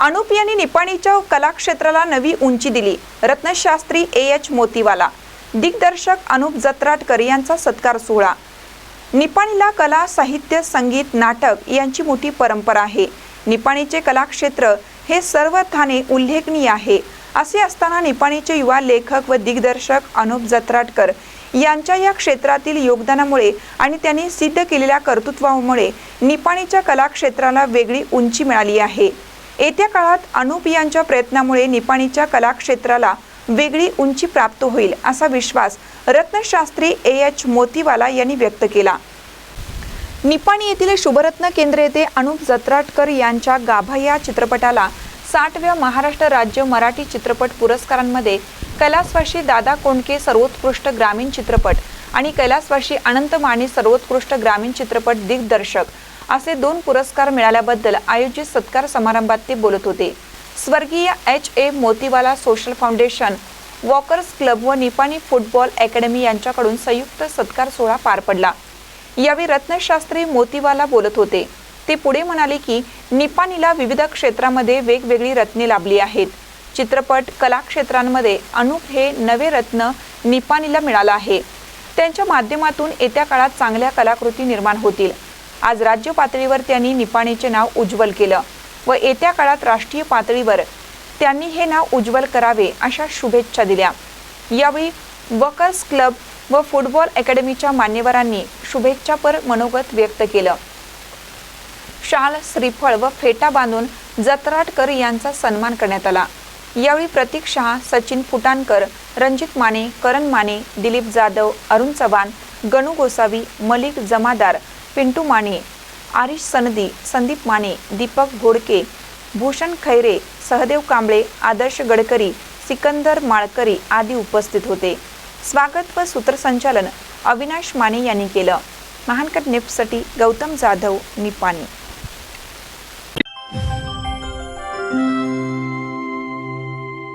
अनुप यांनी निपाणीच्या कलाक्षेत्राला नवी उंची दिली. रत्नशास्त्री ए. एच. मोतीवाला. दिग्दर्शक अनुप जत्राटकर यांचा सत्कार सोहळा. निपाणीला कला साहित्य संगीत नाटक यांची मोठी परंपरा आहे. निपाणीचे कलाक्षेत्र हे सर्व थाने उल्लेखनीय आहे. असे असताना निपाणीचे युवा लेखक व दिग्दर्शक अनुप जत्राटकर यांच्या या क्षेत्रातील योगदानामुळे आणि त्यांनी सिद्ध केलेल्या कर्तृत्वामुळे निपाणीच्या कलाक्षेत्राला वेगळी उंची मिळाली आहे. येत्या काळात अनुप यांच्या प्रयत्नामुळे निपाणीच्या कलाक्षेत्राला वेगळी उंची प्राप्त होईल असा विश्वास रत्नशास्त्री ए एच मोतीवाला यांनी व्यक्त केला. निपाणी येथील शुभरत्न केंद्र येथे अनुप जत्राटकर यांच्या गाभा या चित्रपटाला साठव्या महाराष्ट्र राज्य मराठी चित्रपट पुरस्कारांमध्ये कैलासवाशी दादा कोंडके सर्वोत्कृष्ट ग्रामीण चित्रपट आणि कैलासवाशी अनंत माने सर्वोत्कृष्ट ग्रामीण चित्रपट दिग्दर्शक असे दोन पुरस्कार मिळाल्याबद्दल आयोजित सत्कार समारंभात ते बोलत होते. स्वर्गीय H. A. Motiwala social foundation walkers club व निपाणी फुटबॉल अकॅडमी यांच्याकडून संयुक्त सत्कार सोहळा पार पडला. यावेळी रत्नशास्त्री मोतीवाला बोलत होते. ते पुढे म्हणाले की निपाणीला विविध क्षेत्रामध्ये वेगवेगळी रत्ने लाभली आहेत. चित्रपट कला क्षेत्रांमध्ये अनुप हे नवे रत्न निपाणीला मिळालं आहे. त्यांच्या माध्यमातून येत्या काळात चांगल्या कलाकृती निर्माण होतील. आज राज्य पातळीवर त्यांनी निपाणीचे नाव उज्ज्वल केलं व येत्या काळात राष्ट्रीय पातळीवर त्यांनी हे नाव उज्ज्वल करावे अशा शुभेच्छा दिल्या. यावेळी वकर्स क्लब व फुटबॉल अकॅडमीच्या मान्यवरांनी शुभेच्छापर मनोगत व्यक्त केलं. शाल श्रीफळ व फेटा बांधून जत्राटकर यांचा सन्मान करण्यात आला. यावेळी प्रतीक शहा सचिन फुटाणकर रणजित माने करण माने दिलीप जाधव अरुण चव्हाण गणू गोसावी मलिक जमादार पिंटू माने आरिश सनदी संदीप माने दीपक घोडके भूषण खैरे सहदेव कांबळे आदर्श गडकरी सिकंदर माळकरी आदी उपस्थित होते. स्वागत व सूत्रसंचालन अविनाश माने यांनी केलं. महानकट निफ्टसाठी गौतम जाधव निपाणी.